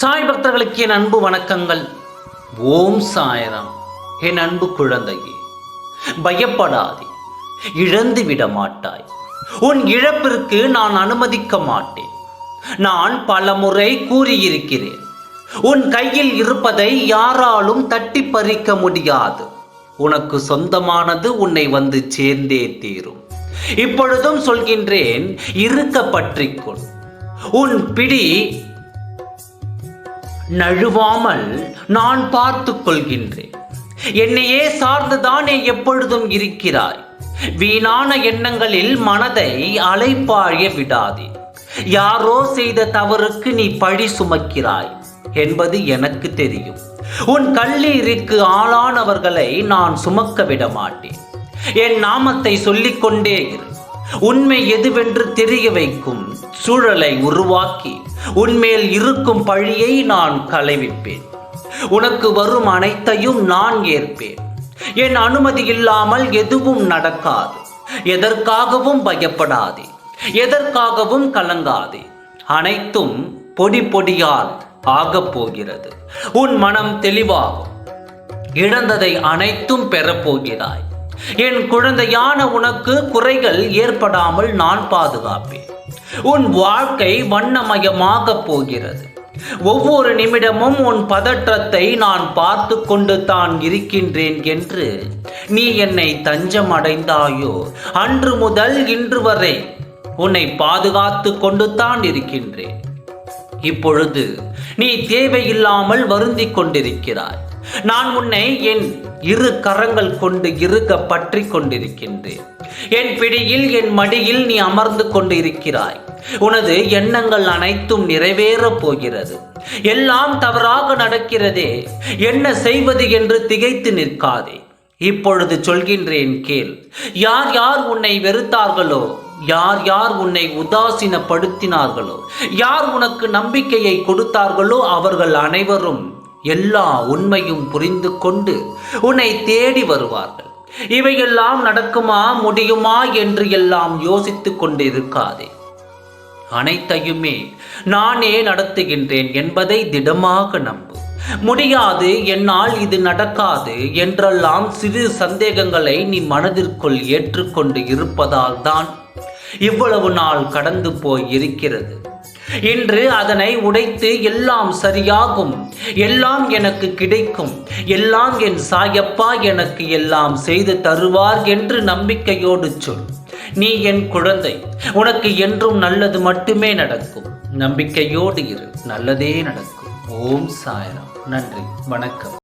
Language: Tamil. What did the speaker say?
பக்தர்களுக்கு என் அன்பு வணக்கங்கள். ஓம் சாயராம். என் அன்பு குழந்தையே பயப்படாதே இழந்து விட மாட்டாய். உன் இழப்பிற்கு நான் அனுமதிக்க மாட்டேன். நான் பல முறை கூறியிருக்கிறேன். உன் கையில் இருப்பதை யாராலும் தட்டி பறிக்க முடியாது. உனக்கு சொந்தமானது உன்னை வந்து சேர்ந்தே தீரும். இப்பொழுதும் சொல்கின்றேன் இருக்க பற்றிக்கொள் உன் பிடி நழுவாமல் நான் பார்த்து கொள்கின்றேன். என்னையே சார்ந்துதானே எப்பொழுதும் இருக்கிறாய். வீணான எண்ணங்களில் மனதை அலைப்பாழிய விடாதே. யாரோ செய்த தவறுக்கு நீ பழி சுமக்கிறாய் என்பது எனக்கு தெரியும். உன் கல்லீருக்கு ஆளானவர்களை நான் சுமக்க விட மாட்டேன் என் நாமத்தை சொல்லிக்கொண்டே இரு. உண்மை எதுவென்று தெரிய வைக்கும் சூழலை உருவாக்கி உன்மேல் இருக்கும் பழியை நான் களைவிப்பேன். உனக்கு வரும் அனைத்தையும் நான் ஏற்பேன். என் அனுமதி இல்லாமல் எதுவும் நடக்காது. எதற்காகவும் பயப்படாதே. எதற்காகவும் கலங்காதே. அனைத்தும் பொடி பொடியால் ஆகப் போகிறது. உன் மனம் தெளிவாகும். இழந்ததை அனைத்தும் பெறப்போகிறாய் என் குழந்தையான உனக்கு குறைகள் ஏற்படாமல் நான் பாதுகாப்பேன். உன் வாழ்க்கை வண்ணமயமாக போகிறது. ஒவ்வொரு நிமிடமும் உன் பதற்றத்தை நான் பார்த்து கொண்டு தான் இருக்கின்றேன் என்று நீ என்னை தஞ்சம் அடைந்தாயோ அன்று முதல் இன்று வரை உன்னை பாதுகாத்து கொண்டு தான் இருக்கின்றேன். இப்பொழுது நீ தேவையில்லாமல் வருந்திக் கொண்டிருக்கிறாய். நான் உன்னை என் இரு கரங்கள் கொண்டு இருக்க பற்றி கொண்டிருக்கின்றேன். என் பிடியில் என் மடியில் நீ அமர்ந்து கொண்டு இருக்கிறாய் உனது எண்ணங்கள் அனைத்தும் நிறைவேறப் போகிறது. எல்லாம் தவறாக நடக்கிறதே. என்ன செய்வது என்று திகைத்து நிற்காதே. இப்பொழுது சொல்கின்றேன் கேள். யார் யார் உன்னை வெறுத்தார்களோ யார் யார் உன்னை உதாசீனப்படுத்தினார்களோ யார் உனக்கு நம்பிக்கையை கொடுத்தார்களோ அவர்கள் அனைவரும் எல்லா உண்மையும் புரிந்து கொண்டு உன்னை தேடி வருவார்கள். இவையெல்லாம் நடக்குமா முடியுமா என்று எல்லாம் யோசித்து கொண்டிருக்காதே. அனைத்தையுமே நானே நடத்துகின்றேன் என்பதை திடமாக நம்பு. முடியாது என்னால் இது நடக்காது என்றெல்லாம் சிறு சந்தேகங்களை நீ மனதிற்குள் ஏற்றுக்கொண்டு இருப்பதால் தான் இவ்வளவு நாள் கடந்து போய் இருக்கிறது. இன்று அதனை உடைத்து எல்லாம் சரியாகும். எல்லாம் எனக்கு கிடைக்கும். எல்லாம் என் சாயப்பா எனக்கு எல்லாம் செய்து தருவார் என்று நம்பிக்கையோடு சொல். நீ என் குழந்தை. உனக்கு என்றும் நல்லது மட்டுமே நடக்கும். நம்பிக்கையோடு இரு. நல்லதே நடக்கும். ஓம் சாயரம். நன்றி. வணக்கம்.